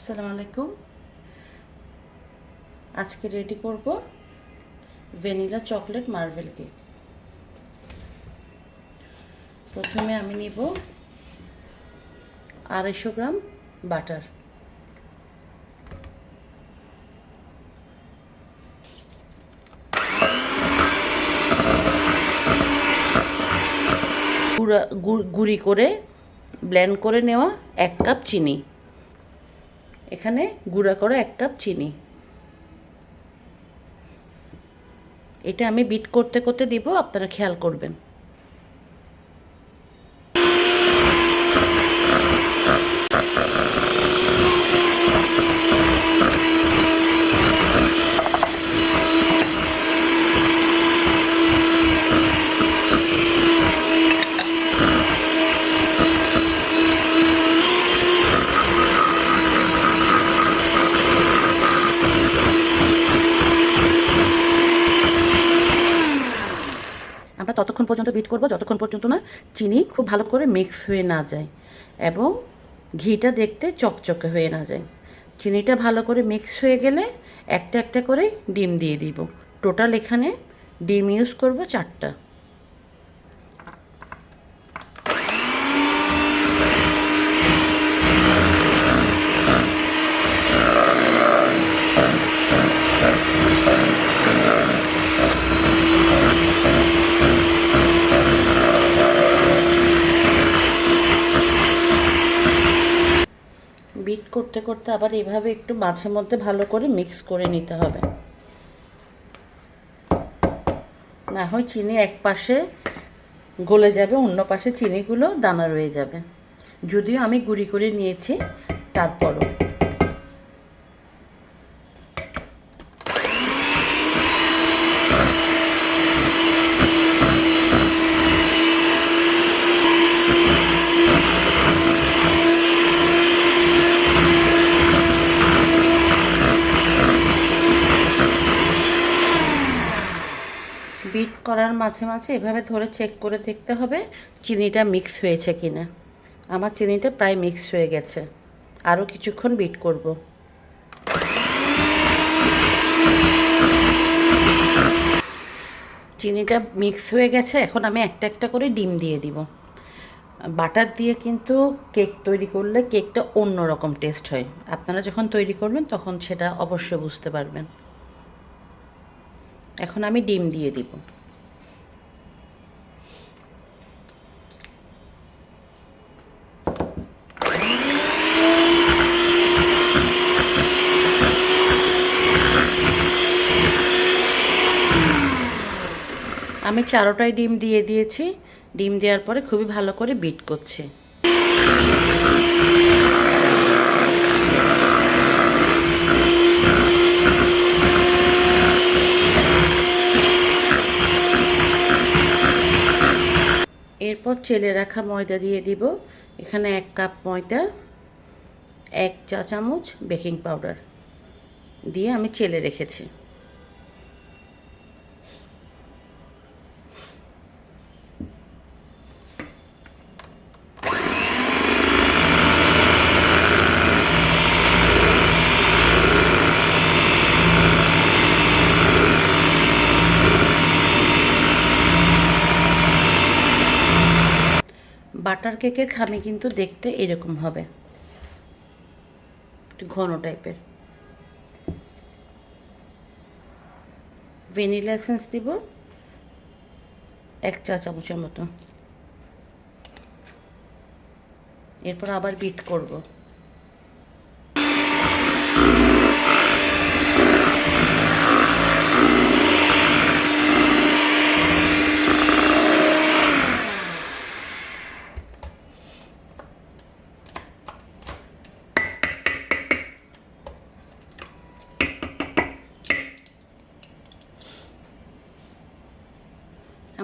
আসসালামু আলাইকুম। আজকে রেডি করব ভ্যানিলা চকলেট মার্বেল কেক। প্রথমে আমি নিব আড়াইশো গ্রাম বাটার। গুঁড়া গুঁড়ি করে ব্লেন্ড করে নেওয়া এক কাপ চিনি। এখানে গুঁড়া করা এক কাপ চিনি। এটা আমি বিট করতে করতে দিব, আপনারা খেয়াল করবেন আমরা ততক্ষণ পর্যন্ত বিট করব, যতক্ষণ পর্যন্ত না চিনি খুব ভালো করে মিক্স হয়ে না যায় এবং ঘিটা দেখতে চকচকে হয়ে না যায়। চিনিটা ভালো করে মিক্স হয়ে গেলে একটা একটা করে ডিম দিয়ে দিব। টোটাল এখানে ডিম ইউজ করব চারটা বিট করতে করতে আবার এভাবে একটু মাঝে মধ্যে ভালো করে মিক্স করে নিতে হবে। না হয় চিনি এক পাশে গলে যাবে, অন্য পাশে চিনিগুলো দানা রয়ে যাবে। যদিও আমি গুঁড়ি করে নিয়েছি, তারপরও বিট করার মাঝে মাঝে এভাবে ধরে চেক করে দেখতে হবে চিনিটা মিক্স হয়েছে কিনা। আমার চিনিটা প্রায় মিক্স হয়ে গেছে। আরও কিছুক্ষণ বিট করব। চিনিটা মিক্স হয়ে গেছে, এখন আমি একটা একটা করে ডিম দিয়ে দিব। বাটার দিয়ে কিন্তু কেক তৈরি করলে কেকটা অন্য রকম টেস্ট হয়। আপনারা যখন তৈরি করবেন তখন সেটা অবশ্যই বুঝতে পারবেন। এখন আমি ডিম দিয়ে দিব। আমি চারোটাই ডিম দিয়ে দিয়েছি। ডিম দেওয়ার পরে খুবই ভালো করে বিট করছি। এরপর চেলে রাখা ময়দা দিয়ে দিব। এখানে এক কাপ ময়দা, এক চা চামচ বেকিং পাউডার দিয়ে আমি চেলে রেখেছি। বাটার কেকের খামি কিন্তু দেখতে এরকম হবে। ঘন টাইপের ভ্যানিলা এসেন্স দিব। এক চা চামচের মতো। এরপর আবার বিট করব।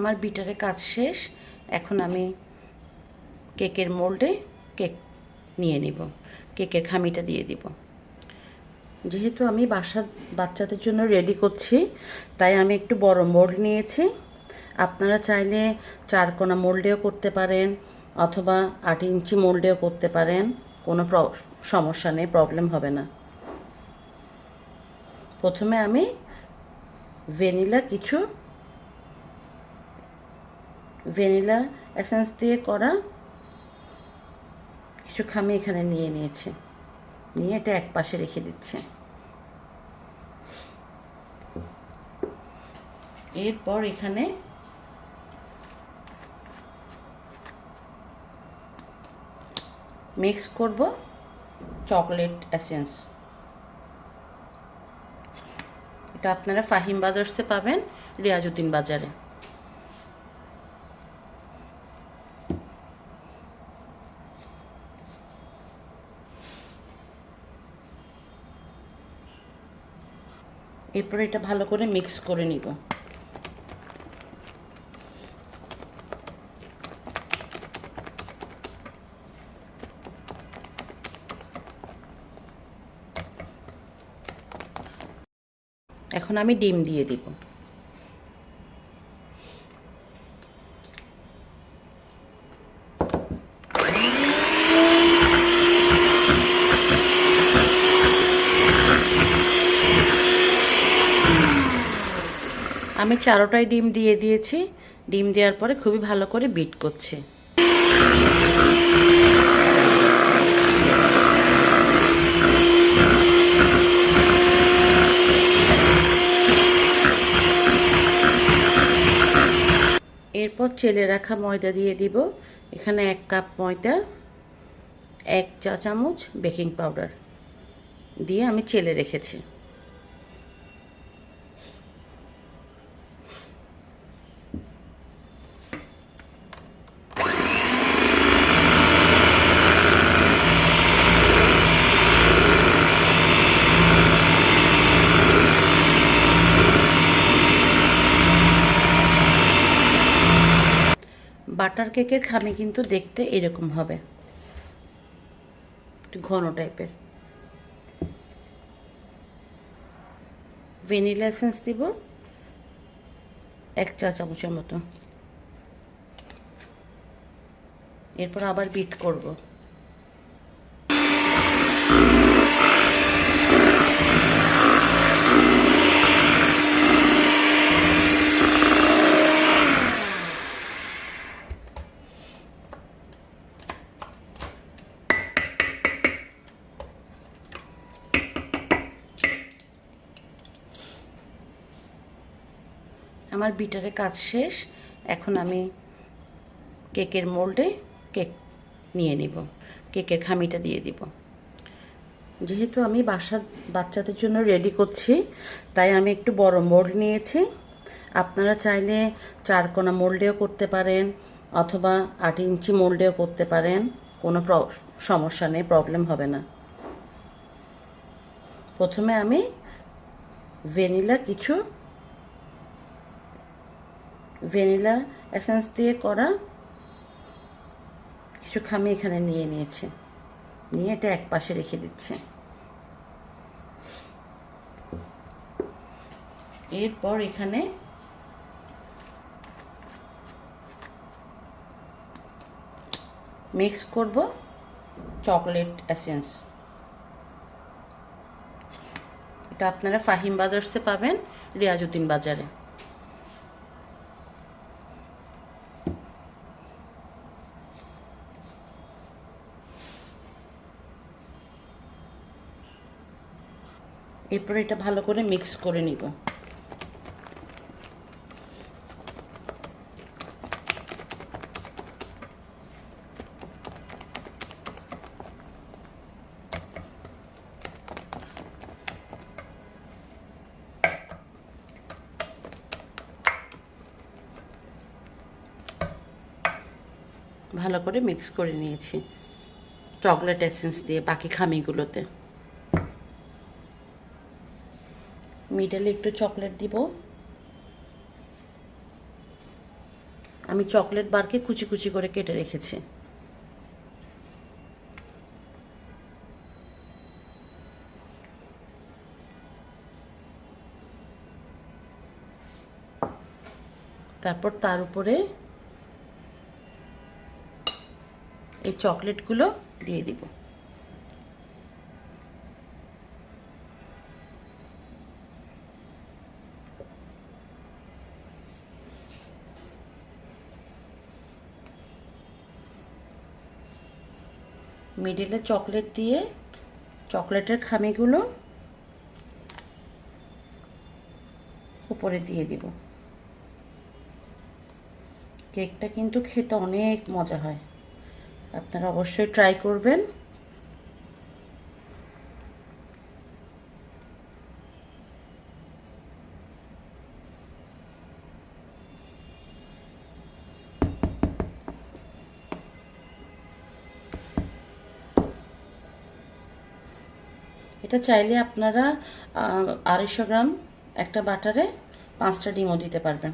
আমার বিটারে কাজ শেষ, এখন আমি কেকের মোল্ডে কেক নিয়ে নিব। কেকের খামিটা দিয়ে দিব। যেহেতু আমি বাসা, বাচ্চাদের জন্য রেডি করছি, তাই আমি একটু বড় মোল্ড নিয়েছি। আপনারা চাইলে চারকোনা মোল্ডেও করতে পারেন, অথবা আট ইঞ্চি মোল্ডেও করতে পারেন, কোনো সমস্যা নেই, প্রবলেম হবে না। প্রথমে আমি ভ্যানিলা কিছু ভ্যানিলা এসেন্স দিয়ে করা কিছু খামি এখানে নিয়ে নিয়েছি। নিয়ে এটা এক পাশে রেখে দিচ্ছে। এরপর এখানে মিক্স করব চকলেট এসেন্স। এটা আপনারা ফাহিম বাজার্সে পাবেন রিয়াজুদ্দিন বাজারে। এরপর এটা ভালো করে মিক্স করে নিব। এখন আমি ডিম দিয়ে দিব। আমি চারোটাই ডিম দিয়ে দিয়েছি। ডিম দেওয়ার পরে খুবই ভালো করে বিট করছে। এরপর চেলে রাখা ময়দা দিয়ে দিব। এখানে এক কাপ ময়দা, এক চা চামচ বেকিং পাউডার দিয়ে আমি চেলে রেখেছি বাটার কেকের খামে কিন্তু দেখতে এরকম হবে। ঘন টাইপের ভ্যানিলা এসেন্স দিব। এক চা চামচের মতো। এরপর আবার বিট করব। আমার বিটারে কাজ শেষ, এখন আমি কেকের মোল্ডে কেক নিয়ে নিব। কেকের খামিটা দিয়ে দিব। যেহেতু আমি বাসা বাচ্চাদের জন্য রেডি করছি, তাই আমি একটু বড় মোল্ড নিয়েছি। আপনারা চাইলে চারকোনা মোল্ডেও করতে পারেন, অথবা আট ইঞ্চি মোল্ডেও করতে পারেন, কোনো সমস্যা নেই, প্রবলেম হবে না। প্রথমে আমি ভ্যানিলা কিছু ভ্যানিলা এসেন্স দিয়ে করা কিছু খামি এখানে নিয়ে নিয়েছে। নিয়ে এটা এক পাশে রেখে দিচ্ছে। এরপর এখানে মিক্স করব চকলেট এসেন্স। এটা আপনারা ফাহিম বাজার্সে পাবেন, রিয়াজুদ্দিন বাজারে। এরপর এটা ভালো করে মিক্স করে নিব। ভালো করে মিক্স করে নিয়েছি। চকলেট এসেন্স দিয়ে বাকি খামিগুলোতে। মিডলে একটু চকলেট দিব। আমি চকলেট বারকে কুচি কুচি করে কেটে রেখেছি। তারপর তার উপরে এই চকলেটগুলো দিয়ে দিব। মিডিলে চকলেট দিয়ে চকলেটের খামিগুলো উপরে দিয়ে দিব। কেকটা কিন্তু খেতে অনেক মজা হয়। আপনারা অবশ্যই ট্রাই করবেন। এটা চাইলে আপনারা আড়াইশো গ্রাম একটা বাটারে পাঁচটা ডিমও দিতে পারবেন।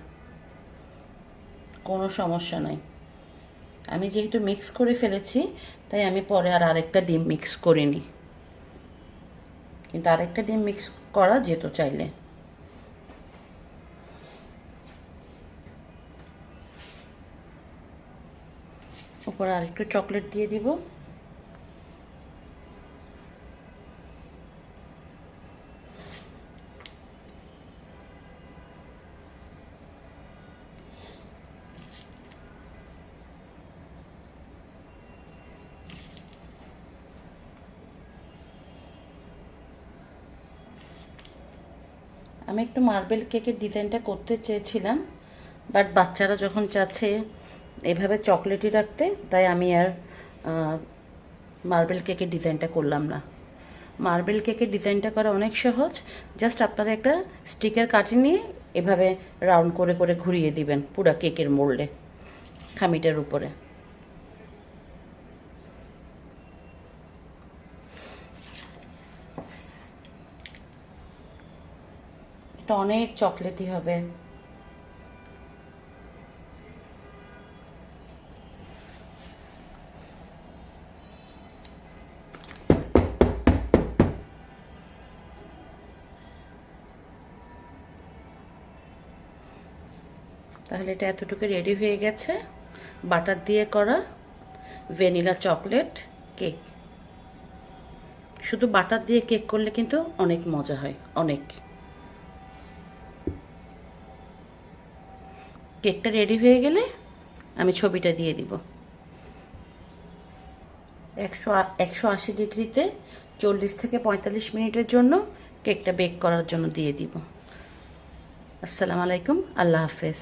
কোনো সমস্যা নাই। আমি যেহেতু মিক্স করে ফেলেছি, তাই আমি পরে আর আরেকটা ডিম মিক্স করিনি। কিন্তু আরেকটা ডিম মিক্স করা যেত চাইলে। উপরে আরেকটু চকলেট দিয়ে দিব। আমি একটু মার্বেল কেকের ডিজাইনটা করতে চেয়েছিলাম, বাট বাচ্চারা যখন চাচ্ছে এভাবে চকলেটই রাখতে, তাই আমি আর মার্বেল কেকের ডিজাইনটা করলাম না। মার্বেল কেকের ডিজাইনটা করা অনেক সহজ, জাস্ট আপনারা একটা স্টিকের কাঠি নিয়ে এভাবে রাউন্ড করে করে ঘুরিয়ে দিবেন পুরা কেকের মোল্ডে, খামিটার উপরে। এটা অনেক চকলেটি হবে। তাহলে এটা এতটুকু রেডি হয়ে গেছে। বাটার দিয়ে করা ভ্যানিলা চকলেট কেক। শুধু বাটার দিয়ে কেক করলে কিন্তু অনেক মজা হয়, অনেক। কেকটা রেডি হয়ে গেলে আমি ছবিটা দিয়ে দিব। একশো একশো আশি ডিগ্রিতে চল্লিশ থেকে পঁয়তাল্লিশ মিনিটের জন্য কেকটা বেক করার জন্য দিয়ে দিব। আসসালামু আলাইকুম, আল্লাহ হাফেজ।